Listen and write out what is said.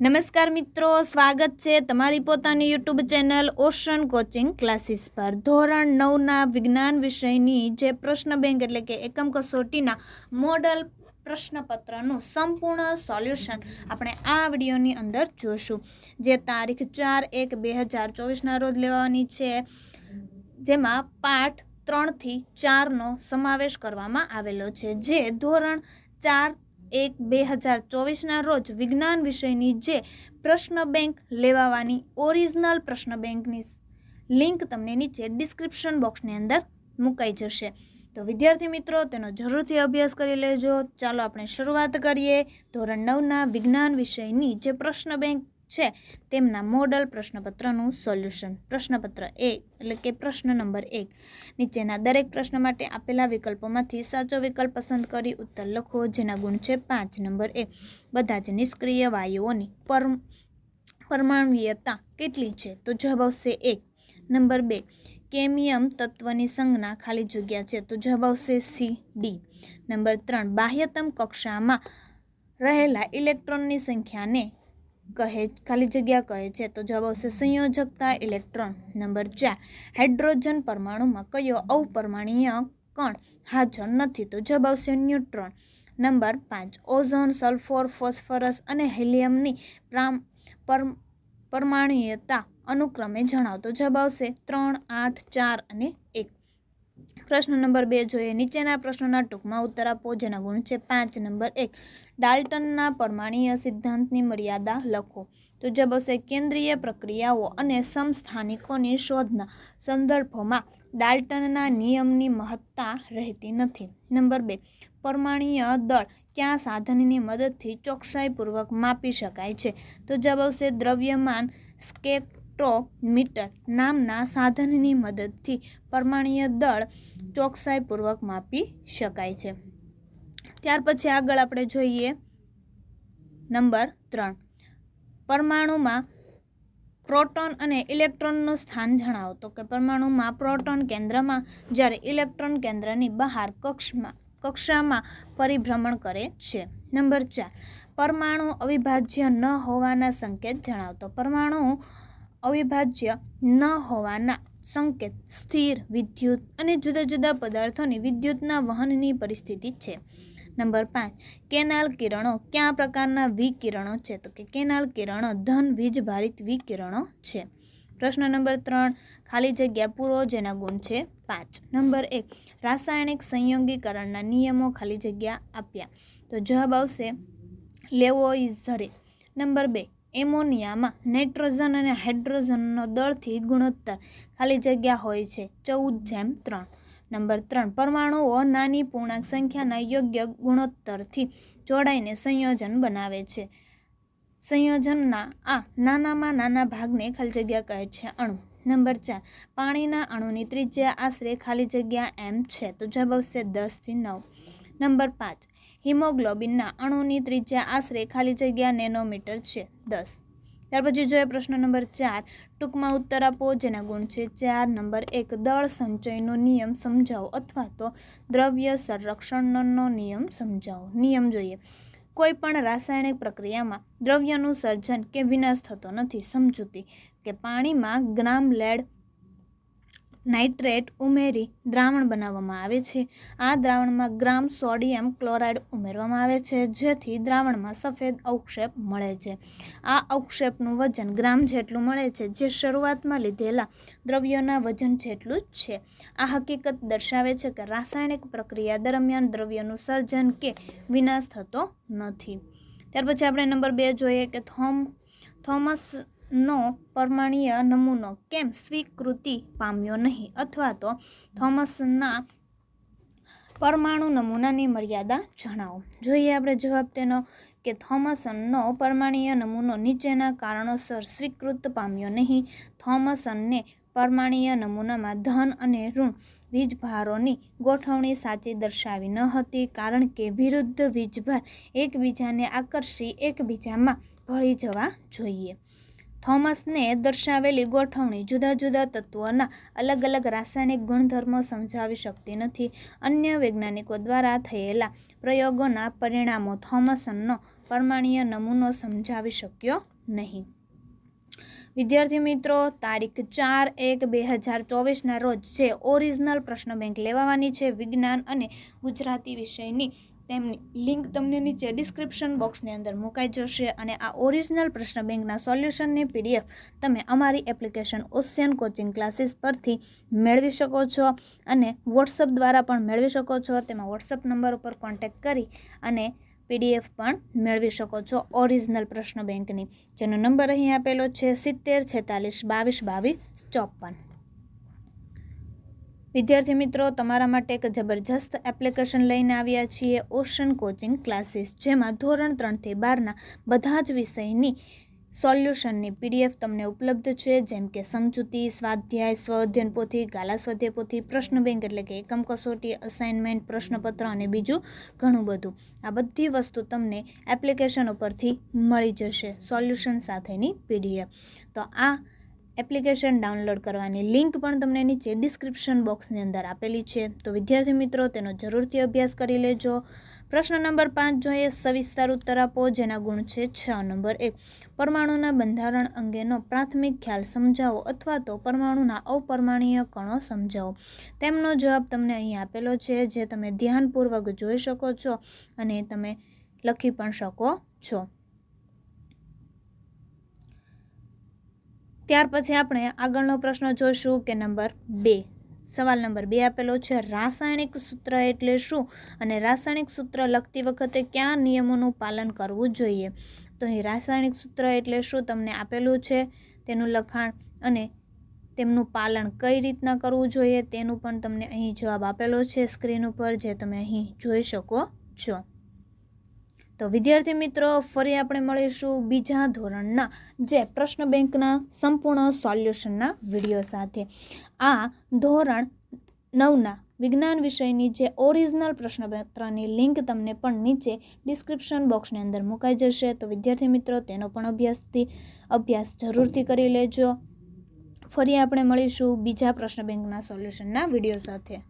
નમસ્કાર મિત્રો, સ્વાગત છે તમારી પોતાની YouTube channel ocean coaching classes પર. ધોરણ નવના વિજ્ઞાન વિષયની જે પ્રશ્ન બેંક એટલે કે એકમ કસોટીના મોડલ પ્રશ્નપત્રનું સંપૂર્ણ સોલ્યુશન આપણે આ વિડીયોની અંદર જોશું. જે તારીખ ચાર એક બે હજાર ચોવીસના રોજ લેવાની છે, જેમાં પાઠ ત્રણથી ચારનો સમાવેશ કરવામાં આવેલો છે. જે ધોરણ ચાર એક બે હજાર ચોવીસના રોજ વિજ્ઞાન વિષયની જે પ્રશ્ન બેંક લેવાવાની ઓરિજિનલ પ્રશ્ન બેંકની લિંક તમને નીચે ડિસ્ક્રિપ્શન બોક્સની અંદર મુકાઈ જશે. તો વિદ્યાર્થી મિત્રો, તેનો જરૂરથી અભ્યાસ કરી લેજો. ચાલો આપણે શરૂઆત કરીએ. ધોરણ નવના વિજ્ઞાન વિષયની જે પ્રશ્ન બેંક છે. તેમના મોડલ પ્રશ્નપત્રનું સોલ્યુશન. પ્રશ્નપત્ર એક એટલે કે પ્રશ્ન નંબર એક. નીચેના દરેક પ્રશ્ન માટે આપેલા વિકલ્પોમાંથી સાચો વિકલ્પ પસંદ કરી ઉત્તર લખો, જેના ગુણ છે પાંચ. નંબર એક. બધા જ નિષ્ક્રિય વાયુઓની પર પરમાણવીયતા કેટલી છે? તો જવાબ આવશે એક. નંબર બે. કેમિયમ તત્વની સંજ્ઞા ખાલી જગ્યા છે. તો જવાબ આવશે સી, ડી. નંબર ત્રણ. બાહ્યતમ કક્ષામાં રહેલા ઇલેક્ટ્રોનની સંખ્યાને કહે, ખાલી જગ્યા કહે છે. તો જવાબ આવશે સંયોજકતા ઇલેક્ટ્રોન નંબર ચાર. હાઇડ્રોજન પરમાણુમાં કયો અવપરમાણીય કણ હાજર નથી? તો જવાબ આવશે ન્યુટ્રોન નંબર પાંચ. ઓઝોન, સલ્ફોર, ફોસ્ફરસ અને હિલિયમની પ્રામ, પર પરમાણુયતા અનુક્રમે જણાવતો જવાબ આવશે ત્રણ, આઠ, ચાર અને એક. પ્રશ્ન નંબર બે જોઈએ. નીચેના પ્રશ્નોના ટૂંકમાં ઉત્તર આપો, જેના ગુણ છે પાંચ. નંબર એક, ડાલ્ટનના પરમાણીય સિદ્ધાંતની મર્યાદા લખો. તો જવાબ આવશે, કેન્દ્રીય પ્રક્રિયાઓ અને સમસ્થાનિકોની શોધના સંદર્ભોમાં ડાલ્ટનના નિયમની મહત્તા રહેતી નથી. નંબર બે, પરમાણીય દળ ક્યાં સાધનની મદદથી ચોકસાઈપૂર્વક માપી શકાય છે? તો જવાબ આવશે, દ્રવ્યમાન સ્કેપ્ટ્રોમીટર નામના સાધનની મદદથી પરમાણીય દળ ચોકસાઈપૂર્વક માપી શકાય છે. ત્યાર પછી આગળ આપણે જોઈએ નંબર ત્રણ. પરમાણુમાં પ્રોટોન અને ઇલેક્ટ્રોનનું સ્થાન જણાવો. તો કે પરમાણુમાં પ્રોટોન કેન્દ્રમાં જ્યારે ઇલેક્ટ્રોન કેન્દ્રની બહાર કક્ષમાં, કક્ષામાં પરિભ્રમણ કરે છે. નંબર ચાર. પરમાણુ અવિભાજ્ય ન હોવાના સંકેત જણાવતો પરમાણુ અવિભાજ્ય ન હોવાના સંકેત સ્થિર, વિદ્યુત અને જુદા જુદા પદાર્થોની વિદ્યુતના વહનની પરિસ્થિતિ છે. નંબર પાંચ, કેનાલ કિરણો કયા પ્રકારના વિકિરણો છે? તો કે કેનાલ કિરણો ધન વીજભારિત વિકિરણો છે. પ્રશ્ન નંબર ત્રણ, ખાલી જગ્યા પૂરો જેના ગુણ છે? પાંચ. નંબર એક, રાસાયણિક સંયોગીકરણના નિયમો ખાલી જગ્યા આપ્યા. તો જવાબ આવશે લેવોઇઝરે. નંબર બે એમોનિયામાં નાઇટ્રોજન અને હાઇડ્રોજનનો દળથી ગુણોત્તર ખાલી જગ્યા હોય છે. ચૌદ જેમ ત્રણ. નંબર ત્રણ. પરમાણુઓ નાની પૂર્ણાંક સંખ્યાના યોગ્ય ગુણોત્તરથી જોડાઈને સંયોજન બનાવે છે. સંયોજનના આ નાનામાં નાના ભાગને ખાલી જગ્યા કહે છે અણુ. નંબર ચાર. પાણીના અણુની ત્રિજ્યા આશરે ખાલી જગ્યા એમ છે. તો જવાબ આવશે દસથી નવ. નંબર પાંચ. હિમોગ્લોબિનના અણુની ત્રિજ્યા આશરે ખાલી જગ્યા નેનોમીટર છે, દસ. ત્યાર પછી જોઈએ પ્રશ્ન નંબર ચાર. ટૂંકમાં ઉત્તર આપો, જેના ગુણ છે ચાર. નંબર એક. દળ સંચયનો નિયમ સમજાવો અથવા તો દ્રવ્ય સંરક્ષણનો નિયમ સમજાવો. નિયમ જોઈએ. કોઈ પણ રાસાયણિક પ્રક્રિયામાં દ્રવ્યનું સર્જન કે વિનાશ થતો નથી. સમજૂતી કે પાણીમાં ગ્રામ લેડ નાઇટ્રેટ ઉમેરી દ્રાવણ બનાવવામાં આવે છે. આ દ્રાવણમાં ગ્રામ સોડિયમ ક્લોરાઇડ ઉમેરવામાં આવે છે, જેથી દ્રાવણમાં સફેદ અવક્ષેપ મળે છે. આ અવક્ષેપનું વજન ગ્રામ જેટલું મળે છે, જે શરૂઆતમાં લીધેલા દ્રવ્યોના વજન જેટલું જ છે. આ હકીકત દર્શાવે છે કે રાસાયણિક પ્રક્રિયા દરમિયાન દ્રવ્યનું સર્જન કે વિનાશ થતો નથી. ત્યાર પછી આપણે નંબર બે જોઈએ કે થોમ, થોમસ નો પરમાણીય નમૂનો કેમ સ્વીકૃતિ પામ્યો નહીં? અથવા તો થોમસના પરમાણુ નમૂનાની મર્યાદા જણાવો. જોઈએ આપણે જવાબ તેનો કે થોમસનનો પરમાણીય નમૂનો નીચેના કારણોસર સ્વીકૃત પામ્યો નહીં. થોમસનને પરમાણીય નમૂનામાં ધન અને ઋણ વીજભારોની ગોઠવણી સાચી દર્શાવી ન હતી, કારણ કે વિરુદ્ધ વીજભાર એકબીજાને આકર્ષી એકબીજામાં ભળી જવા જોઈએ. થોમસને દર્શાવેલી ગોઠવણી જુદા જુદા તત્વોના અલગ અલગ રાસાયણિક ગુણધર્મો સમજાવી શકતી નથી. અન્ય વૈજ્ઞાનિકો દ્વારા થયેલા પ્રયોગોના પરિણામો થોમસનનો પરમાણીય નમૂનો સમજાવી શક્યો નહીં. વિદ્યાર્થી મિત્રો, તારીખ ચાર એક બે હજાર ચોવીસના રોજ જે ઓરિજિનલ પ્રશ્ન બેંક લેવાની છે વિજ્ઞાન અને ગુજરાતી વિષયની તેમની લિંક તમને નીચે ડિસ્ક્રિપ્શન બોક્સની અંદર મુકાઈ જશે અને આ ઓરિજિનલ પ્રશ્ન બેંકના સોલ્યુશનની પીડીએફ તમે અમારી એપ્લિકેશન ઓશિયન કોચિંગ ક્લાસીસ પરથી મેળવી શકો છો અને વોટ્સઅપ દ્વારા પણ મેળવી શકો છો. તેમાં વોટ્સઅપ નંબર ઉપર કોન્ટેક્ટ કરી અને પીડીએફ પણ મેળવી શકો છો ઓરિજિનલ પ્રશ્ન બેંકની. જેનો નંબર અહીં આપેલો છે સિત્તેર છેતાલીસ બાવીસ બાવીસ ચોપન. વિદ્યાર્થી મિત્રો, તમારા માટે એક જબરજસ્ત એપ્લિકેશન લઈને આવ્યા છીએ ઓશન કોચિંગ ક્લાસીસ, જેમાં ધોરણ ત્રણથી બારના બધા જ વિષયની સોલ્યુશનની પીડીએફ તમને ઉપલબ્ધ છે, જેમ કે સમજૂતી, સ્વાધ્યાય સ્વ અધ્યયન પોથી ગાલા પોથી પ્રશ્ન બેંક એટલે કે એકમ કસોટી અસાઇનમેન્ટ પ્રશ્નપત્ર અને બીજું ઘણું બધું. આ બધી વસ્તુ તમને એપ્લિકેશન ઉપરથી મળી જશે સોલ્યુશન સાથેની પીડીએફ. તો આ એપ્લિકેશન ડાઉનલોડ કરવાની લિંક પણ તમને નીચે ડિસ્ક્રિપ્શન બોક્સની અંદર આપેલી છે. તો વિદ્યાર્થી મિત્રો, તેનો જરૂરથી અભ્યાસ કરી લેજો. પ્રશ્ન નંબર પાંચ જોઈએ, સવિસ્તાર ઉત્તર આપો, જેના ગુણ છે છ. નંબર એક, પરમાણુના બંધારણ અંગેનો પ્રાથમિક ખ્યાલ સમજાવો અથવા તો પરમાણુના અપરમાણીય કણો સમજાવો. તેમનો જવાબ તમને અહીં આપેલો છે, જે તમે ધ્યાનપૂર્વક જોઈ શકો છો અને તમે લખી પણ શકો છો. ત્યાર પછી આપણે આગળનો પ્રશ્ન જોઈશું કે નંબર બે. સવાલ નંબર બે આપેલો છે, રાસાયણિક સૂત્ર એટલે શું? અને રાસાયણિક સૂત્ર લખતી વખતે કયા નિયમોનું પાલન કરવું જોઈએ? તો અહીં રાસાયણિક સૂત્ર એટલે શું તમને આપેલું છે? તેનું લખાણ અને તેમનું પાલન કઈ રીતના કરવું જોઈએ? તેનું પણ તમને અહીં જવાબ આપેલો છે સ્ક્રીન ઉપર, જે તમે અહીં જોઈ શકો છો. તો વિદ્યાર્થી મિત્રો, ફરી આપણે મળીશું બીજા ધોરણના જે પ્રશ્ન બેંકના સંપૂર્ણ સોલ્યુશનના વીડિયો સાથે. આ ધોરણ નવના વિજ્ઞાન વિષયની જે ઓરિજિનલ પ્રશ્નપત્રની લિંક તમને પણ નીચે ડિસ્ક્રિપ્શન બોક્સની અંદર મુકાઈ જશે. તો વિદ્યાર્થી મિત્રો, તેનો પણ અભ્યાસથી અભ્યાસ જરૂરથી કરી લેજો. ફરી આપણે મળીશું બીજા પ્રશ્ન બેંકના સોલ્યુશનના વીડિયો સાથે.